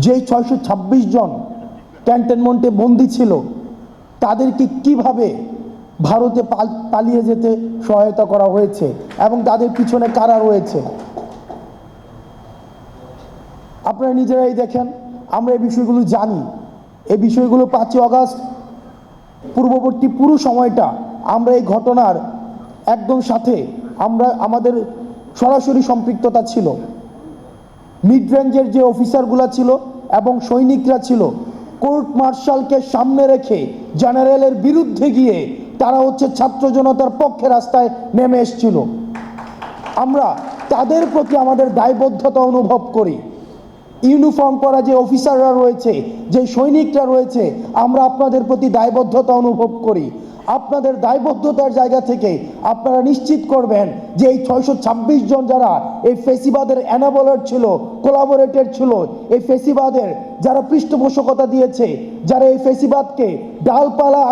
যে ছয়শো ছাব্বিশ জন ক্যান্টনমেন্টে বন্দি ছিল, তাদেরকে কীভাবে ভারতে পাল- পালিয়ে যেতে সহায়তা করা হয়েছে এবং তাদের পিছনে কারা রয়েছে? আপনারা নিজেরাই দেখেন, আমরা এই বিষয়গুলো জানি। এই বিষয়গুলো পাঁচই অগাস্ট পূর্ববর্তী পুরো সময়টা আমরা এই ঘটনার একদম সাথে আমরা, আমাদের সরাসরি সম্পৃক্ততা ছিল। মিড রেঞ্জের যে অফিসারগুলো ছিল এবং সৈনিকরা ছিল, কোর্ট মার্শালকে সামনে রেখে জেনারেলের বিরুদ্ধে গিয়ে তারা হচ্ছে ছাত্র জনতার পক্ষে রাস্তায় নেমে এসছিল। আমরা তাদের প্রতি আমাদের দায়বদ্ধতা অনুভব করি। ইউনিফর্ম পরা যে অফিসাররা রয়েছে, যে সৈনিকরা রয়েছে, আমরা আপনাদের প্রতি দায়বদ্ধতা অনুভব করি। আপনাদের দায়বদ্ধতার জায়গা থেকে আপনারা নিশ্চিত করবেন যে এই ছয়শো ছাব্বিশ জন যারা এই ফেসিবাদের অ্যানাবলার ছিল কোলাবোরেটেড ছিল, এই ফেসিবাদের যারা পৃষ্ঠপোষকতা দিয়েছে, যারা এই ফেসিবাদকে ডালপালা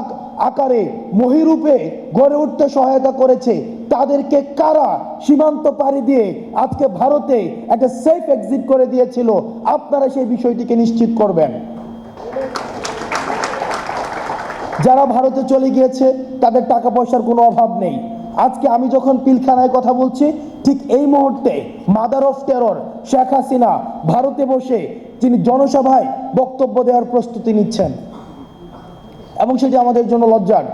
আকারে মহিরূপে গড়ে উঠতে সহায়তা করেছে, তাদেরকে কারা সীমান্ত পাড়ি দিয়ে আজকে ভারতে একটা সেফ এক্সিট করে দিয়েছিল, আপনারা সেই বিষয়টিকে নিশ্চিত করবেন। যারা ভারতে চলে গিয়েছে, তাদের টাকা পয়সার কোনো অভাব নেই। আজকে আমি যখন পিলখানায় কথা বলছি, ঠিক এই মুহূর্তে mother of terror Sheikh Hasina ভারতে বসে তিনি জনসভায় বক্তব্য দেওয়ার প্রস্তুতি নিচ্ছেন। এবং সেটি আমাদের জন্য লজ্জার।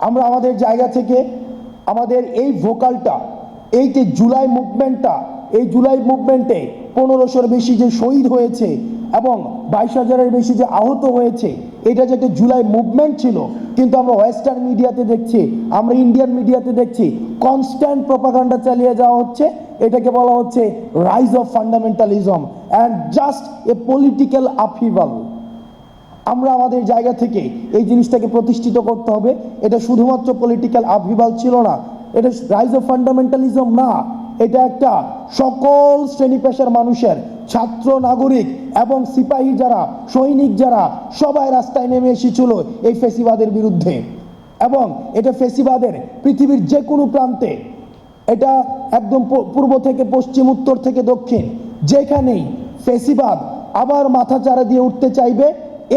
আমরা আমাদের জায়গা থেকে আমাদের এই ভোকালটা, এই যে জুলাই মুভমেন্টটা, এই জুলাই মুভমেন্টে পনেরোশোর বেশি যে শহীদ হয়েছে এবং বাইশ হাজারের বেশি যে আহত হয়েছে, এটা যে একটা জুলাই মুভমেন্ট ছিল, কিন্তু আমরা ওয়েস্টার্ন মিডিয়াতে দেখছি, আমরা ইন্ডিয়ান মিডিয়াতে দেখছি কনস্ট্যান্ট প্রপাগান্ডা চালিয়ে যাওয়া হচ্ছে, এটাকে বলা হচ্ছে rise of fundamentalism and just a political upheaval আমরা আমাদের জায়গা থেকে এই জিনিসটাকে প্রতিষ্ঠিত করতে হবে, এটা শুধুমাত্র পলিটিক্যাল আভিবাল ছিল না, এটা রাইজ অফ ফান্ডামেন্টালিজম না, এটা একটা সকল শ্রেণি পেশার মানুষের ছাত্র নাগরিক এবং সিপাহী যারা, সৈনিক যারা, সবাই রাস্তায় নেমে এসেছিল এই ফেসিবাদের বিরুদ্ধে। এবং এটা ফেসিবাদের পৃথিবীর যে কোনো প্রান্তে, এটা একদম পূর্ব থেকে পশ্চিম, উত্তর থেকে দক্ষিণ, যেখানেই ফেসিবাদ আবার মাথা চারা দিয়ে উঠতে চাইবে,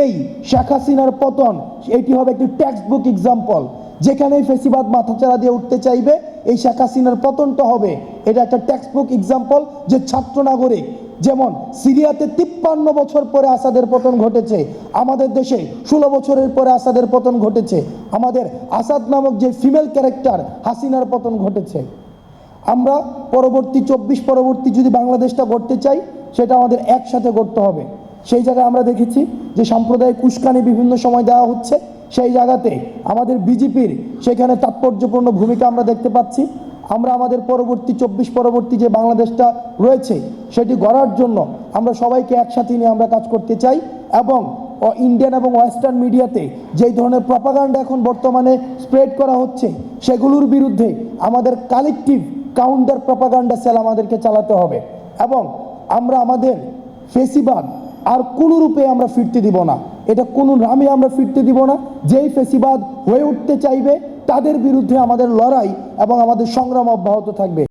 এই শেখ হাসিনার পতন, এটি হবে একটি টেক্সট বুক এক্সাম্পল যেখানেই ফেসিবাদ মাথাচাড়া দিয়ে উঠতে চাইবে, এই শেখ হাসিনার পতনটা হবে, এটা একটা টেক্সট বুক এক্সাম্পল যে ছাত্র নাগরিক যেমন সিরিয়াতে তিপ্পান্ন বছর পরে আসাদের পতন ঘটেছে, আমাদের দেশে ষোলো বছরের পরে আসাদের পতন ঘটেছে, আমাদের আসাদ নামক যে ফিমেল ক্যারেক্টার হাসিনার পতন ঘটেছে। আমরা পরবর্তী চব্বিশ পরবর্তী যদি বাংলাদেশটা গড়তে চাই, সেটা আমাদের একসাথে গড়তে হবে। সেই জায়গায় আমরা দেখেছি যে সাম্প্রদায়িক উস্কানি বিভিন্ন সময় দেওয়া হচ্ছে। সেই জায়গাতে আমাদের বিজেপির সেখানে তাৎপর্যপূর্ণ ভূমিকা আমরা দেখতে পাচ্ছি। আমরা আমাদের পরবর্তী চব্বিশ পরবর্তী যে বাংলাদেশটা রয়েছে, সেটি গড়ার জন্য আমরা সবাইকে একসাথে নিয়ে আমরা কাজ করতে চাই এবং ইন্ডিয়ান এবং ওয়েস্টার্ন মিডিয়াতে যেই ধরনের প্রপাগান্ডা এখন বর্তমানে স্প্রেড করা হচ্ছে, সেগুলোর বিরুদ্ধে আমাদের কালেকটিভ কাউন্টার প্রপাগান্ডা সেল আমাদেরকে চালাতে হবে এবং আমরা আমাদের ফেসিবাদ আর কোনো রূপে আমরা ফিরতে দিব না। এটা কোনো নামে আমরা ফিরতে দিব না। যেই ফেসিবাদ হয়ে উঠতে চাইবে তাদের বিরুদ্ধে আমাদের লড়াই এবং আমাদের সংগ্রাম অব্যাহত থাকবে।